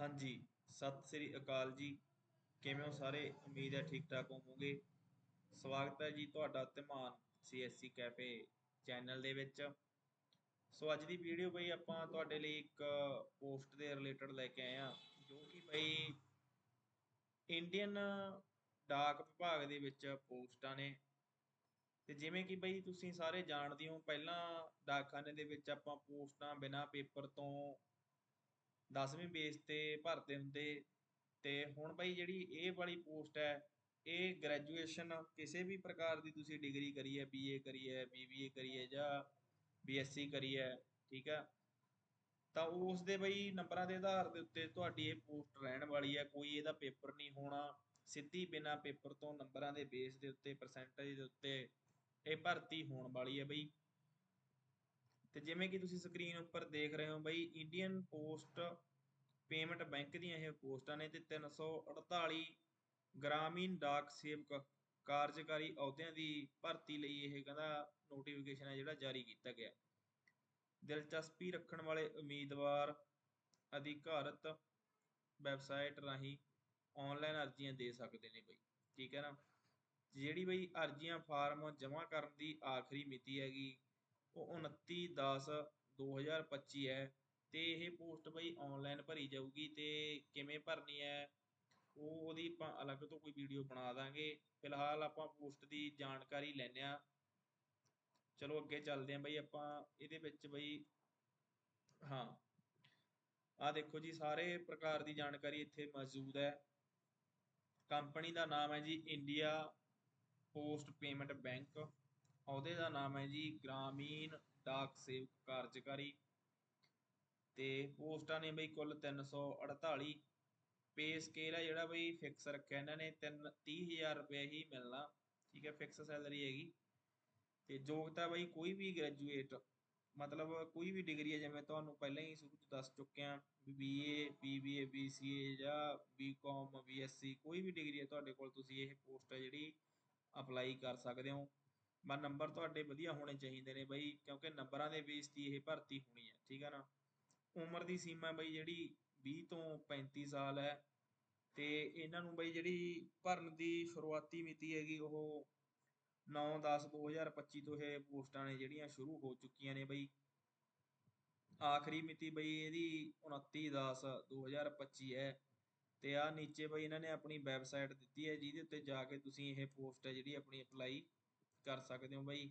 ਹਾਂਜੀ, ਸਤਿ ਸ੍ਰੀ ਅਕਾਲ ਜੀ। ਕਿਵੇਂ ਹੋ ਸਾਰੇ? ਉਮੀਦ ਹੈ ਠੀਕ ਠਾਕ ਹੋਵੋਗੇ। ਸਵਾਗਤ ਹੈ ਜੀ ਤੁਹਾਡਾ ਧਮਾਨ ਸੀਐਸਸੀ ਕੈਫੇ ਚੈਨਲ ਦੇ ਵਿੱਚ। ਸੋ ਅੱਜ ਦੀ ਵੀਡੀਓ ਬਈ ਆਪਾਂ ਤੁਹਾਡੇ ਲਈ ਇੱਕ ਪੋਸਟ ਦੇ ਰਿਲੇਟਡ ਲੈ ਕੇ ਆਏ ਆ ਜੋ ਕਿ ਬਈ ਇੰਡੀਅਨ ਡਾਕ ਵਿਭਾਗ ਦੇ ਵਿੱਚ ਪੋਸਟਾਂ ਨੇ। ਤੇ ਜਿਵੇਂ ਕਿ ਬਈ ਤੁਸੀਂ ਸਾਰੇ ਜਾਣਦੇ ਹੋ, ਪਹਿਲਾਂ ਡਾਕਖਾਨੇ ਦੇ ਵਿੱਚ ਆਪਾਂ ਪੋਸਟਾਂ ਬਿਨਾ ਪੇਪਰ ਤੋਂ 10ਵੀਂ ਬੇਸ ਤੇ ਭਰਦੇ ਹੁੰਦੇ ਤੇ ਹੁਣ ਬਈ ਜਿਹੜੀ ਇਹ ਵਾਲੀ ਪੋਸਟ ਹੈ, ਇਹ ਗ੍ਰੈਜੂਏਸ਼ਨ ਕਿਸੇ ਵੀ ਪ੍ਰਕਾਰ ਦੀ ਤੁਸੀਂ ਡਿਗਰੀ ਕਰੀ ਹੈ ਏ ਕਰੀ ਹੈ ਬੀਬੀਏ ਕਰੀ ਹੈ ਜਾਂ ਬੀ ਬੀਐਸਸੀ ਕਰੀ ਹੈ, ਠੀਕ ਹੈ, ਤਾਂ ਉਸ ਦੇ ਬਈ ਨੰਬਰਾਂ ਦੇ ਆਧਾਰ ਦੇ ਉੱਤੇ ਤੁਹਾਡੀ ਇਹ ਪੋਸਟ ਰਹਿਣ ਵਾਲੀ ਹੈ, ਕੋਈ ਇਹਦਾ ਪੇਪਰ ਨਹੀਂ ਹੋਣਾ, ਸਿੱਧੀ ਬਿਨਾ ਪੇਪਰ ਤੋਂ ਨੰਬਰਾਂ ਦੇ ਬੇਸ ਦੇ ਉੱਤੇ ਪਰਸੈਂਟੇਜ ਦੇ ਉੱਤੇ ਇਹ ਭਰਤੀ ਹੋਣ ਵਾਲੀ ਹੈ ਬਈ। ਤੇ ਜਿਵੇਂ ਕਿ ਤੁਸੀਂ ਸਕਰੀਨ ਉੱਪਰ ਦੇਖ ਰਹੇ ਹੋ ਬਈ ਇੰਡੀਅਨ ਪੋਸਟ ਪੇਮੈਂਟ ਬੈਂਕ ਦੀਆਂ ਇਹ ਪੋਸਟਾਂ ਨੇ ਤੇ 348 ਗ੍ਰਾਮੀਣ ਡਾਕ ਸੇਵਕ ਕਾਰਜਕਾਰੀ ਅਹੁਦਿਆਂ ਦੀ ਭਰਤੀ ਲਈ ਇਹ ਕਹਿੰਦਾ ਨੋਟੀਫਿਕੇਸ਼ਨ ਹੈ ਜਿਹੜਾ ਜਾਰੀ ਕੀਤਾ ਗਿਆ। ਦਿਲਚਸਪੀ ਰੱਖਣ ਵਾਲੇ ਉਮੀਦਵਾਰ ਅਧਿਕਾਰਤ ਵੈਬਸਾਈਟ ਰਾਹੀਂ ਆਨਲਾਈਨ ਅਰਜ਼ੀਆਂ ਦੇ ਸਕਦੇ ਨੇ ਬਈ, ਠੀਕ ਹੈ ਨਾ? ਜਿਹੜੀ ਬਈ ਅਰਜ਼ੀਆਂ ਫਾਰਮ ਜਮ੍ਹਾਂ ਕਰਨ ਦੀ ਆਖਰੀ ਮਿਤੀ ਹੈਗੀ ਉਹ 29 10 2025 ਹੈ ਤੇ ਇਹ ਪੋਸਟ ਬਈ ਆਨਲਾਈਨ ਭਰੀ ਜਾਊਗੀ ਤੇ ਕਿਵੇਂ ਭਰਨੀ ਹੈ, ਉਹ ਉਹਦੀ ਆਪਾਂ ਅਲੱਗ ਤੋਂ ਕੋਈ ਵੀਡੀਓ ਬਣਾ ਦਾਂਗੇ। ਫਿਲਹਾਲ ਆਪਾਂ ਪੋਸਟ ਦੀ ਜਾਣਕਾਰੀ ਲੈਣੇ ਆ ਚਲੋ ਅੱਗੇ ਚੱਲਦੇ ਆਂ ਬਈ ਆਪਾਂ, ਇਹਦੇ ਵਿੱਚ ਬਈ ਹਾਂ ਆ ਦੇਖੋ ਜੀ, ਸਾਰੇ ਪ੍ਰਕਾਰ ਦੀ ਜਾਣਕਾਰੀ ਇੱਥੇ ਮੌਜੂਦ ਹੈ। ਕੰਪਨੀ ਦਾ ਨਾਮ ਹੈ ਜੀ ਇੰਡੀਆ ਪੋਸਟ ਪੇਮੈਂਟ ਬੈਂਕ ਅਹੁਦੇ ਦਾ ਨਾਮ ਹੈ ਜੀ ਗ੍ਰਾਮੀਣ ਡਾਕ ਸੇਵਕ ਕਾਰਜਕਾਰੀ ਤੇ ਪੋਸਟਾਂ ਨੇ ਬਈ ਕੁੱਲ 348 ਪੇ ਸਕੇਲ ਹੈ ਜਿਹੜਾ ਬਈ ਫਿਕਸ ਰੱਖਿਆ ਇਹਨਾਂ ਨੇ 30000 ਰੁਪਏ ਹੀ ਮਿਲਣਾ। ਠੀਕ ਹੈ ਫਿਕਸ ਸੈਲਰੀ ਹੈਗੀ। ਤੇ ਯੋਗਤਾ ਬਈ ਕੋਈ ਵੀ ਗ੍ਰੈਜੂਏਟ ਮਤਲਬ ਕੋਈ ਵੀ ਡਿਗਰੀ ਹੈ, ਜਿਵੇਂ ਤੁਹਾਨੂੰ ਪਹਿਲਾਂ ਹੀ ਸ਼ੁਰੂ ਤੋਂ ਦੱਸ ਚੁੱਕਿਆ ਵੀ ਬੀਏ ਬੀਬੀਏ ਬੀਸੀਏ ਜਾਂ ਬੀਕਾਮ ਬੀਐਸਸੀ ਕੋਈ ਵੀ ਡਿਗਰੀ ਹੈ ਤੁਹਾਡੇ ਕੋਲ, ਤੁਸੀਂ ਇਹ ਪੋਸਟ ਹੈ ਜਿਹੜੀ ਅਪਲਾਈ ਕਰ ਸਕਦੇ ਹੋ। ਮਾ ਨੰਬਰ ਤੁਹਾਡੇ ਵਧੀਆ ਹੋਣੇ ਚਾਹੀਦੇ ਨੇ ਬਈ, ਕਿਉਂਕਿ ਨੰਬਰਾਂ ਦੇ ਬੇਸ ਤੇ ਇਹ ਭਰਤੀ ਹੋਣੀ ਹੈ, ਠੀਕ ਹੈ ਨਾ? ਉਮਰ ਦੀ ਸੀਮਾ ਬਈ ਜਿਹੜੀ 20 ਤੋਂ 35 ਸਾਲ ਹੈ ਤੇ ਇਹਨਾਂ ਨੂੰ ਬਈ ਜਿਹੜੀ ਭਰਨ ਦੀ ਸ਼ੁਰੂਆਤੀ ਮਿਤੀ ਹੈਗੀ ਉਹ 9/10/2025 ਤੋਂ ਇਹ ਪੋਸਟਾਂ ਨੇ ਜਿਹੜੀਆਂ ਸ਼ੁਰੂ ਹੋ ਚੁੱਕੀਆਂ ਨੇ ਬਈ। ਆਖਰੀ ਮਿਤੀ ਬਈ ਇਹਦੀ 29/10/2025 ਹੈ ਤੇ ਆ ਨੀਚੇ ਬਈ ਇਹਨਾਂ ਨੇ ਆਪਣੀ ਵੈਬਸਾਈਟ ਦਿੱਤੀ ਹੈ, ਜਿਹਦੇ ਉੱਤੇ ਜਾ ਕੇ ਤੁਸੀਂ ਇਹ ਪੋਸਟ ਹੈ ਜਿਹੜੀ ਆਪਣੀ ਅਪਲਾਈ ਕਰ ਸਕਦੇ ਹੋ ਬਈ।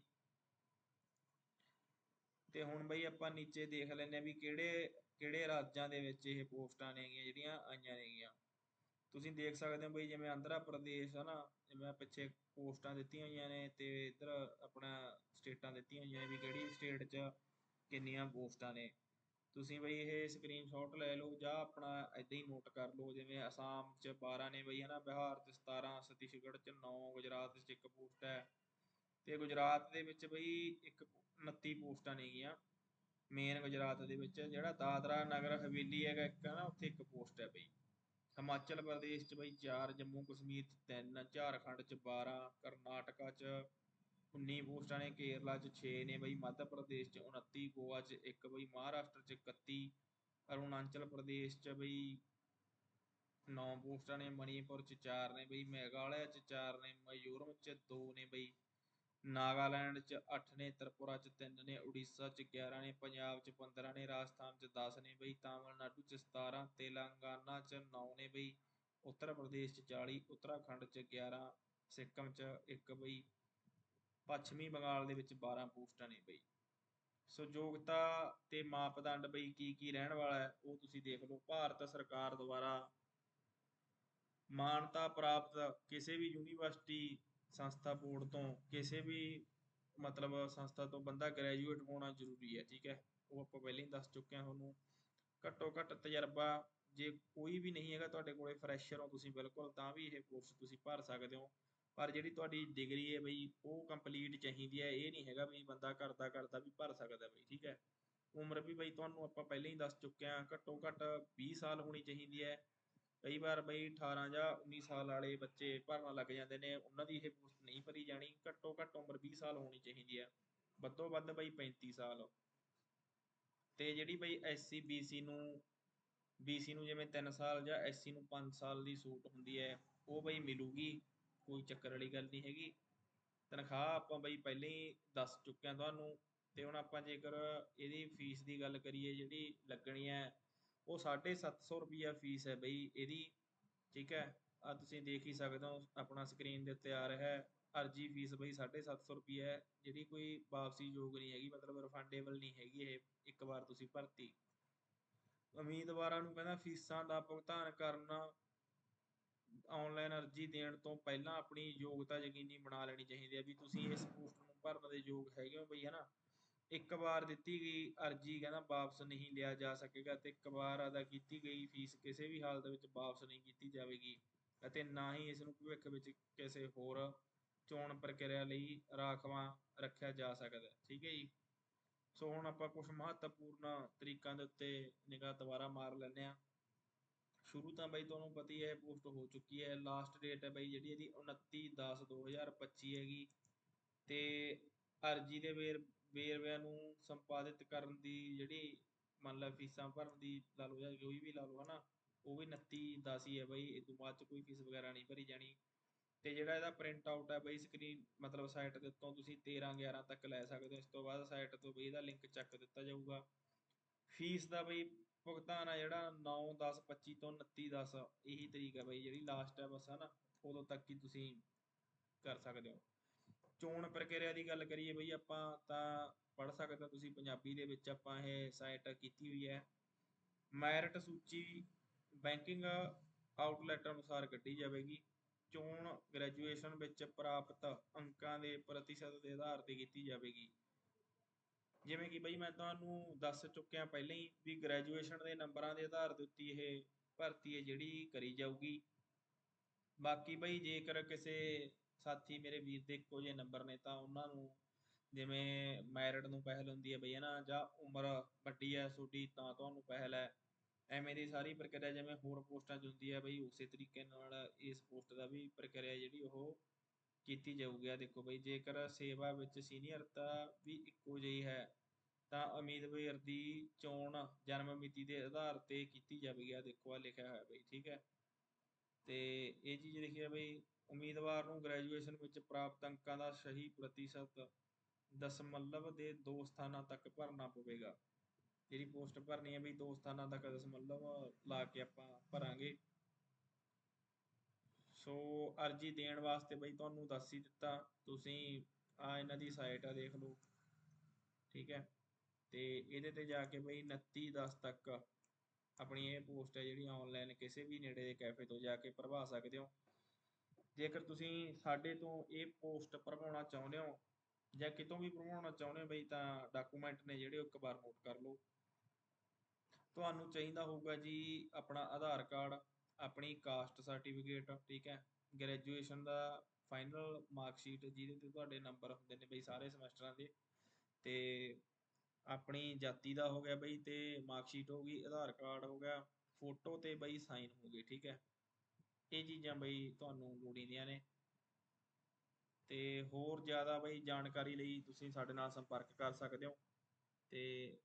ਤੇ ਹੁਣ ਬਈ ਆਪਾਂ ਨੀਚੇ ਦੇਖ ਲੈਂਦੇ ਆ ਵੀ ਕਿਹੜੇ ਕਿਹੜੇ ਰਾਜਾਂ ਦੇ ਵਿੱਚ ਇਹ ਪੋਸਟਾਂ ਨੇਗੀਆਂ ਜਿਹੜੀਆਂ ਆਈਆਂ ਨੇਗੀਆਂ ਤੁਸੀਂ ਦੇਖ ਸਕਦੇ ਹੋ ਬਈ, ਜਿਵੇਂ ਆਂਧਰਾ ਪ੍ਰਦੇਸ਼ ਹੈ ਨਾ, ਜਿਵੇਂ ਪਿੱਛੇ ਪੋਸਟਾਂ ਦਿੱਤੀਆਂ ਹੋਈਆਂ ਨੇ ਤੇ ਇਧਰ ਆਪਣਾ ਸਟੇਟਾਂ ਦਿੱਤੀਆਂ ਹੋਈਆਂ ਨੇ ਵੀ ਕਿਹੜੀ ਸਟੇਟ 'ਚ ਕਿੰਨੀਆਂ ਪੋਸਟਾਂ ਨੇ। ਤੁਸੀਂ ਬਈ ਇਹ ਸਕਰੀਨਸ਼ਾਟ ਲੈ ਲਓ ਜਾਂ ਆਪਣਾ ਇਦਾਂ ਹੀ ਨੋਟ ਕਰ ਲਓ, ਜਿਵੇਂ ਅਸਾਮ 'ਚ 12 ਨੇ ਬਈ, ਹਨਾ, ਬਿਹਾਰ 'ਚ 17 ਛੱਤੀਸਗੜ੍ਹ 'ਚ 9 ਗੁਜਰਾਤ 'ਚ ਇੱਕ ਪੋਸਟ ਹੈ। ਤੇ ਗੁਜਰਾਤ ਦੇ ਵਿੱਚ ਬਈ ਇੱਕ 29 ਪੋਸਟਾਂ ਨੇਗੀਆਂ। ਮੇਨ ਗੁਜਰਾਤ ਦੇ ਵਿੱਚ ਜਿਹੜਾ ਦਾਦਰਾ ਨਗਰ ਹਵੇਲੀ ਹੈਗਾ ਇੱਕ ਨਾ ਉੱਥੇ ਇੱਕ ਪੋਸਟ ਹੈ ਬਈ। ਹਿਮਾਚਲ ਪ੍ਰਦੇਸ਼ 'ਚ ਬਈ 4 ਜੰਮੂ ਕਸ਼ਮੀਰ 'ਚ 3 ਝਾਰਖੰਡ 'ਚ 12 ਕਰਨਾਟਕਾ 'ਚ 19 ਪੋਸਟਾਂ ਨੇ, ਕੇਰਲਾ 'ਚ 6 ਨੇ ਬਈ, ਮੱਧ ਪ੍ਰਦੇਸ਼ 'ਚ 29 ਗੋਆ 'ਚ ਇੱਕ ਬਈ, ਮਹਾਰਾਸ਼ਟਰ 'ਚ 31 ਅਰੁਣਾਚਲ ਪ੍ਰਦੇਸ਼ 'ਚ ਬਈ 9 ਪੋਸਟਾਂ ਨੇ, ਮਣੀਪੁਰ 'ਚ 4 ਨੇ ਬਈ, ਮੇਘਾਲਿਆ 'ਚ 4 ਨੇ ਮਿਜ਼ੋਰਮ 'ਚ 2 ਨੇ ਬਈ। ਨਾਗਾਲੈਂਡ 'ਚ 8 ਨੇ, ਤ੍ਰਿਪੁਰਾ 'ਚ 3 ਨੇ, ਉੜੀਸਾ 'ਚ 11 ਨੇ, ਪੰਜਾਬ 'ਚ 15 ਨੇ, ਰਾਜਸਥਾਨ 'ਚ 10 ਨੇ ਬਈ, ਤਾਮਿਲਨਾਡੂ 'ਚ 17 ਤੇਲੰਗਾਨਾ 'ਚ 9 ਨੇ ਬਈ, ਉੱਤਰ ਪ੍ਰਦੇਸ਼ 'ਚ 40 ਉੱਤਰਾਖੰਡ 'ਚ 11 ਸਿੱਕਮ 'ਚ ਇੱਕ ਬਈ, ਪੱਛਮੀ ਬੰਗਾਲ ਦੇ ਵਿੱਚ 12 ਪੋਸਟਾਂ ਨੇ ਬਈ। ਸੋ ਯੋਗਤਾ ਤੇ ਮਾਪਦੰਡ ਬਈ ਕੀ ਕੀ ਰਹਿਣ ਵਾਲਾ ਹੈ, ਉਹ ਤੁਸੀਂ ਦੇਖ ਲਓ। ਭਾਰਤ ਸਰਕਾਰ ਦੁਆਰਾ ਮਾਨਤਾ ਪ੍ਰਾਪਤ ਕਿਸੇ ਵੀ ਯੂਨੀਵਰਸਿਟੀ ਸੰਸਥਾ ਬੋਰਡ ਤੋਂ ਕਿਸੇ ਵੀ ਮਤਲਬ ਸੰਸਥਾ ਤੋਂ ਬੰਦਾ ਗ੍ਰੈਜੂਏਟ ਹੋਣਾ ਜ਼ਰੂਰੀ ਹੈ, ਠੀਕ ਹੈ? ਉਹ ਆਪਾਂ ਪਹਿਲਾਂ ਹੀ ਦੱਸ ਚੁੱਕੇ ਹਾਂ ਤੁਹਾਨੂੰ। ਘੱਟੋ ਘੱਟ ਤਜਰਬਾ ਜੇ ਕੋਈ ਵੀ ਨਹੀਂ ਹੈਗਾ ਤੁਹਾਡੇ ਕੋਲੇ ਫਰੈਸ਼ਰ ਹੋ ਤੁਸੀਂ ਬਿਲਕੁਲ, ਤਾਂ ਵੀ ਇਹ ਕੋਰਸ ਤੁਸੀਂ ਭਰ ਸਕਦੇ ਹੋ। ਪਰ ਜਿਹੜੀ ਤੁਹਾਡੀ ਡਿਗਰੀ ਹੈ ਬਈ, ਉਹ ਕੰਪਲੀਟ ਚਾਹੀਦੀ ਹੈ। ਇਹ ਨਹੀਂ ਹੈਗਾ ਵੀ ਬੰਦਾ ਕਰਦਾ ਕਰਦਾ ਵੀ ਭਰ ਸਕਦਾ ਬਈ, ਠੀਕ ਹੈ? ਉਮਰ ਵੀ ਬਈ ਤੁਹਾਨੂੰ ਆਪਾਂ ਪਹਿਲਾਂ ਹੀ ਦੱਸ ਚੁੱਕੇ ਹਾਂ, ਘੱਟੋ ਘੱਟ 20 ਸਾਲ ਹੋਣੀ ਚਾਹੀਦੀ ਹੈ। ਕਈ ਵਾਰ ਬਈ 18 ਜਾਂ 19 ਸਾਲ ਵਾਲੇ ਬੱਚੇ ਭਰਨ ਲੱਗ ਜਾਂਦੇ ਨੇ, ਉਹਨਾਂ ਦੀ ਇਹ ਪੋਸਟ ਨਹੀਂ ਭਰੀ ਜਾਣੀ, ਘੱਟੋ ਘੱਟ ਉਮਰ 20 ਸਾਲ ਹੋਣੀ ਚਾਹੀਦੀ ਹੈ ਵੱਧੋ ਵੱਧ ਬਈ 35 ਸਾਲ। ਤੇ ਜਿਹੜੀ ਬਈ ਐਸਸੀ, ਬੀਸੀ ਨੂੰ BC ਨੂੰ ਜਿਵੇਂ 3 ਸਾਲ ਜਾਂ SC ਨੂੰ 5 ਸਾਲ ਦੀ ਸੂਟ ਹੁੰਦੀ ਹੈ, ਉਹ ਬਈ ਮਿਲੂਗੀ, ਕੋਈ ਚੱਕਰ ਵਾਲੀ ਗੱਲ ਨਹੀਂ ਹੈਗੀ। ਤਨਖਾਹ ਆਪਾਂ ਬਈ ਪਹਿਲਾਂ ਹੀ ਦੱਸ ਚੁੱਕੇ ਹਾਂ ਤੁਹਾਨੂੰ, ਤੇ ਹੁਣ ਆਪਾਂ ਜੇਕਰ ਇਹਦੀ ਫੀਸ ਦੀ ਗੱਲ ਕਰੀਏ ਜਿਹੜੀ ਲੱਗਣੀ ਹੈ ਉਹ 750 ਰੁਪਿਆ ਫੀਸ ਹੈ ਬਈ, ਇਹਦੀ, ਠੀਕ ਹੈ? ਆ ਤੁਸੀਂ ਦੇਖ ਹੀ ਸਕਦੇ ਹੋ, ਆਪਣਾ ਸਕਰੀਨ ਦੇ ਉੱਤੇ ਆ ਰਿਹਾ ਹੈ। ਅਰਜੀ ਫੀਸ ਬਈ 750 ਰੁਪਏ ਹੈ, ਜਿਹੜੀ ਕੋਈ ਵਾਪਸੀ ਯੋਗ ਨਹੀਂ ਹੈਗੀ, ਮਤਲਬ ਰਿਫੰਡੇਬਲ ਨਹੀਂ ਹੈਗੀ ਇਹ, ਇੱਕ ਵਾਰ ਤੁਸੀਂ ਭਰਤੀ। ਉਮੀਦਵਾਰਾਂ ਨੂੰ ਕਹਿੰਦਾ ਫੀਸਾਂ ਦਾ ਭੁਗਤਾਨ ਕਰਨਾ ਆਨਲਾਈਨ ਅਰਜੀ ਦੇਣ ਤੋਂ ਪਹਿਲਾਂ ਆਪਣੀ ਯੋਗਤਾ ਯਕੀਨੀ ਬਣਾ ਲੈਣੀ ਚਾਹੀਦੀ ਹੈ ਵੀ ਤੁਸੀਂ ਇਸ ਪੋਸਟ ਨੂੰ ਭਰਨ ਦੇ ਯੋਗ ਹੈਗੇ ਹੋ ਬਈ ਹਨਾ ਇੱਕ ਵਾਰ ਦਿੱਤੀ ਗਈ ਅਰਜੀ ਕਹਿੰਦਾ ਵਾਪਸ ਨਹੀਂ ਲਿਆ ਜਾ ਸਕੇਗਾ ਤੇ ਇੱਕ ਵਾਰ ਅਦਾ ਕੀਤੀ ਗਈ ਫੀਸ ਕਿਸੇ ਵੀ ਹਾਲਤ ਵਿੱਚ ਵਾਪਸ ਨਹੀਂ ਕੀਤੀ ਜਾਵੇਗੀ ਅਤੇ ਨਾ ਹੀ ਇਸ ਨੂੰ ਭਵਿੱਖ ਵਿੱਚ ਕਿਸੇ ਹੋਰ ਚੋਣ ਪ੍ਰਕਿਰਿਆ ਲਈ ਰਾਖਵਾਂ ਰੱਖਿਆ ਜਾ ਸਕਦਾ ਠੀਕ ਹੈ ਜੀ? ਸੋ ਹੁਣ ਆਪਾਂ ਕੁਝ ਮਹੱਤਵਪੂਰਨ ਤਰੀਕਾਂ ਦੇ ਉੱਤੇ ਨਿਗਾਹ ਦੁਬਾਰਾ ਮਾਰ ਲੈਂਦੇ ਆ ਸ਼ੁਰੂ ਤਾਂ ਬਈ ਤੁਹਾਨੂੰ ਪਤਾ ਹੀ ਹੈ ਪੋਸਟ ਹੋ ਚੁੱਕੀ ਹੈ ਲਾਸਟ ਡੇਟ ਹੈ ਬਈ ਜਿਹੜੀ ਇਹਦੀ 29/10/2025 ਹੈਗੀ ਤੇ ਅਰਜੀ ਦੇ ਵੇਰ ਵੇਰਵਿਆਂ ਨੂੰ ਸੰਪਾਦਿਤ ਕਰਨ ਦੀ ਜਿਹੜੀ ਮੰਨ ਲਾ ਫੀਸਾਂ ਭਰਨ ਦੀ ਲਾ ਲਓ ਜਾਂ ਕੋਈ ਵੀ ਲਾ ਲਓ ਹਨਾ, ਉਹ ਵੀ 29/10 ਹੀ ਹੈ ਬਈ, ਇਹ ਤੋਂ ਬਾਅਦ ਚ ਕੋਈ ਫੀਸ ਵਗੈਰਾ ਨਹੀਂ ਭਰੀ ਜਾਣੀ। ਤੇ ਜਿਹੜਾ ਇਹਦਾ ਪ੍ਰਿੰਟ ਆਊਟ ਹੈ ਬਈ ਸਕਰੀਨ ਮਤਲਬ ਸਾਈਟ ਦੇ ਉੱਤੋਂ ਤੁਸੀਂ 13 11 ਤੱਕ ਲੈ ਸਕਦੇ ਹੋ, ਇਸ ਤੋਂ ਬਾਅਦ ਸਾਈਟ ਤੋਂ ਬਈ ਇਹਦਾ ਲਿੰਕ ਚੱਕ ਦਿੱਤਾ ਜਾਊਗਾ। ਫੀਸ ਦਾ ਬਈ ਭੁਗਤਾਨ ਆ ਜਿਹੜਾ 9 10 25 ਤੋਂ 29 10 ਇਹੀ ਤਰੀਕ ਹੈ ਬਈ ਜਿਹੜੀ ਲਾਸਟ ਹੈ ਬਸ ਹਨਾ, ਉਦੋਂ ਤੱਕ ਹੀ ਤੁਸੀਂ ਕਰ ਸਕਦੇ ਹੋ। ਚੋਣ ਪ੍ਰਕਿਰਿਆ ਦੀ ਗੱਲ ਕਰੀਏ ਬਈ, ਆਪਾਂ ਤਾਂ ਪੜ੍ਹ ਸਕਦੇ ਤੁਸੀਂ ਪੰਜਾਬੀ ਦੇ ਵਿੱਚ, ਆਪਾਂ ਇਹ ਸਾਈਟ ਕੀਤੀ ਹੋਈ ਹੈ। ਮੈਰਿਟ ਸੂਚੀ ਬੈਂਕਿੰਗ ਆਊਟਲੈਟ ਅਨੁਸਾਰ ਕੱਢੀ ਜਾਵੇਗੀ। ਚੋਣ ਗ੍ਰੈਜੂਏਸ਼ਨ ਵਿੱਚ ਪ੍ਰਾਪਤ ਅੰਕਾਂ ਦੇ ਪ੍ਰਤੀਸ਼ਤ ਦੇ ਆਧਾਰ ਤੇ ਕੀਤੀ ਜਾਵੇਗੀ। ਜਿਵੇਂ ਕਿ ਬਈ, ਮੈਂ ਤੁਹਾਨੂੰ ਦੱਸ ਚੁੱਕਿਆ ਪਹਿਲਾਂ ਹੀ ਵੀ ਗ੍ਰੈਜੂਏਸ਼ਨ ਦੇ ਨੰਬਰਾਂ ਦੇ ਆਧਾਰ ਦੇ ਉੱਤੇ ਇਹ ਭਰਤੀ ਹੈ, ਜਿਹੜੀ ਕਰੀ ਜਾਊਗੀ। ਬਾਕੀ ਬਈ, ਜੇਕਰ ਕਿਸੇ ਸਾਥੀ ਮੇਰੇ ਵੀਰ ਦੇ ਇੱਕੋ ਜਿਹੇ ਨੰਬਰ ਨੇ ਤਾਂ ਉਹਨਾਂ ਨੂੰ ਜਿਵੇਂ ਮੈਰਿਟ ਨੂੰ ਪਹਿਲ ਹੁੰਦੀ ਹੈ ਬਈ ਹਨਾ ਜਾਂ ਉਮਰ ਵੱਡੀ ਹੈ ਤੁਹਾਡੀ ਤਾਂ ਤੁਹਾਨੂੰ ਪਹਿਲ ਹੈ। ਐਵੇਂ ਦੀ ਸਾਰੀ ਪ੍ਰਕਿਰਿਆ ਜਿਵੇਂ ਹੋਰ ਪੋਸਟਾਂ 'ਚ ਹੁੰਦੀ ਹੈ ਬਈ, ਉਸੇ ਤਰੀਕੇ ਨਾਲ ਇਸ ਪੋਸਟ ਦਾ ਵੀ ਪ੍ਰਕਿਰਿਆ ਜਿਹੜੀ ਉਹ ਕੀਤੀ ਜਾਊਗੀ। ਆ ਦੇਖੋ ਬਈ, ਜੇਕਰ ਸੇਵਾ ਵਿੱਚ ਸੀਨੀਅਰਤਾ ਵੀ ਇੱਕੋ ਜਿਹੀ ਹੈ, ਤਾਂ ਉਮੀਦਵਾਰ ਦੀ ਚੋਣ ਜਨਮ ਮਿਤੀ ਦੇ ਆਧਾਰ ਤੇ ਕੀਤੀ ਜਾਵੇਗੀ। ਆ ਦੇਖੋ, ਆ ਲਿਖਿਆ ਹੋਇਆ ਬਈ, ਠੀਕ ਹੈ। ਤੇ ਇਹ ਚੀਜ਼ ਲਿਖੀ ਹੈ ਬਈ ਉਮੀਦਵਾਰ ਨੂੰ ਗ੍ਰੈਜੂਏਸ਼ਨ ਵਿੱਚ ਪ੍ਰਾਪਤ ਅੰਕਾਂ ਦਾ ਸਹੀ ਪ੍ਰਤੀਸ਼ਤ ਦਸ਼ਮਲਵ ਦੇ ਦੋ ਸਥਾਨਾਂ ਤੱਕ ਭਰਨਾ ਪਵੇਗਾ। ਜਿਹੜੀ ਪੋਸਟ ਭਰਨੀ ਹੈ ਬਈ ਦੋ ਸਥਾਨਾਂ ਤੱਕ ਦਸ਼ਮਲਵ ਲਾ ਕੇ ਆਪਾਂ ਭਰਾਂਗੇ। ਸੋ ਅਰਜੀ ਦੇਣ ਵਾਸਤੇ ਬਈ ਤੁਹਾਨੂੰ ਦੱਸ ਹੀ ਦਿੱਤਾ। ਤੁਸੀਂ ਆ ਇਹਨਾਂ ਦੀ ਸਾਈਟ ਆ ਦੇਖ ਲਓ। ਠੀਕ ਹੈ। ਤੇ ਇਹਦੇ ਤੇ ਜਾ ਕੇ ਬਈ 29 10 ਤੱਕ ਆਪਣੀ ਇਹ ਪੋਸਟ ਹੈ ਜਿਹੜੀ ਆਨਲਾਈਨ ਕਿਸੇ ਵੀ ਨੇੜੇ ਦੇ ਕੈਫੇ ਤੋਂ ਜਾ ਕੇ ਭਰਵਾ ਸਕਦੇ ਹੋ। ਜੇਕਰ ਤੁਸੀਂ ਸਾਡੇ ਤੋਂ ਇਹ ਪੋਸਟ ਭਰਵਾਉਣਾ ਚਾਹੁੰਦੇ ਹੋ ਜਾਂ ਕਿਤੋਂ ਵੀ ਭਰਵਾਉਣਾ ਚਾਹੁੰਦੇ ਹੋ ਬਈ ਤਾਂ ਡਾਕੂਮੈਂਟ ਨੇ ਜਿਹੜੇ ਉਹ ਇੱਕ ਵਾਰ ਨੋਟ ਕਰ ਲਓ। ਤੁਹਾਨੂੰ ਚਾਹੀਦਾ ਹੋਊਗਾ ਜੀ ਆਪਣਾ ਆਧਾਰ ਕਾਰਡ, ਆਪਣੀ ਕਾਸਟ ਸਰਟੀਫਿਕੇਟ ਠੀਕ ਹੈ? ਗ੍ਰੈਜੂਏਸ਼ਨ ਦਾ ਫਾਈਨਲ ਮਾਰਕ ਸ਼ੀਟ ਜਿਹਦੇ ਤੇ ਤੁਹਾਡੇ ਨੰਬਰ ਹੁੰਦੇ ਨੇ ਬਈ ਸਾਰੇ ਸਮੈਸਟਰਾਂ ਦੇ। ਤੇ ਆਪਣੀ ਜਾਤੀ ਦਾ ਹੋ ਗਿਆ ਬਈ ਤੇ ਮਾਰਕ ਸ਼ੀਟ ਹੋ ਗਈ, ਆਧਾਰ ਕਾਰਡ ਹੋ ਗਿਆ ਫੋਟੋ ਤੇ ਬਈ ਸਾਈਨ ਹੋ ਗਏ, ਠੀਕ ਹੈ? ਇਹ ਚੀਜ਼ਾਂ ਬਈ ਤੁਹਾਨੂੰ ਲੋੜੀਂਦੀਆਂ ਨੇ। ਤੇ ਹੋਰ ਜ਼ਿਆਦਾ ਬਈ ਜਾਣਕਾਰੀ ਲਈ ਤੁਸੀਂ ਸਾਡੇ ਨਾਲ ਸੰਪਰਕ ਕਰ ਸਕਦੇ ਹੋ। ਤੇ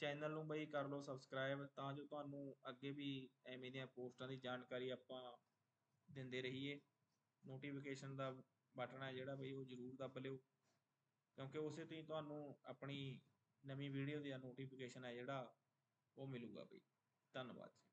ਚੈਨਲ ਨੂੰ ਬਈ ਕਰ ਲਓ ਸਬਸਕ੍ਰਾਈਬ ਤਾਂ ਜੋ ਤੁਹਾਨੂੰ ਅੱਗੇ ਵੀ ਐਵੇਂ ਦੀਆਂ ਪੋਸਟਾਂ ਦੀ ਜਾਣਕਾਰੀ ਆਪਾਂ ਦਿੰਦੇ ਰਹੀਏ। ਨੋਟੀਫਿਕੇਸ਼ਨ ਦਾ ਬਟਨ ਹੈ ਜਿਹੜਾ ਬਈ ਉਹ ਜ਼ਰੂਰ ਦੱਬ ਲਿਓ। ਕਿਉਂਕਿ ਉਸੇ ਤੋਂ ਹੀ ਤੁਹਾਨੂੰ ਆਪਣੀ ਨਵੀਂ ਵੀਡੀਓ ਦਾ ਨੋਟੀਫਿਕੇਸ਼ਨ ਹੈ ਜਿਹੜਾ ਉਹ ਮਿਲੂਗਾ ਬਈ। ਧੰਨਵਾਦ।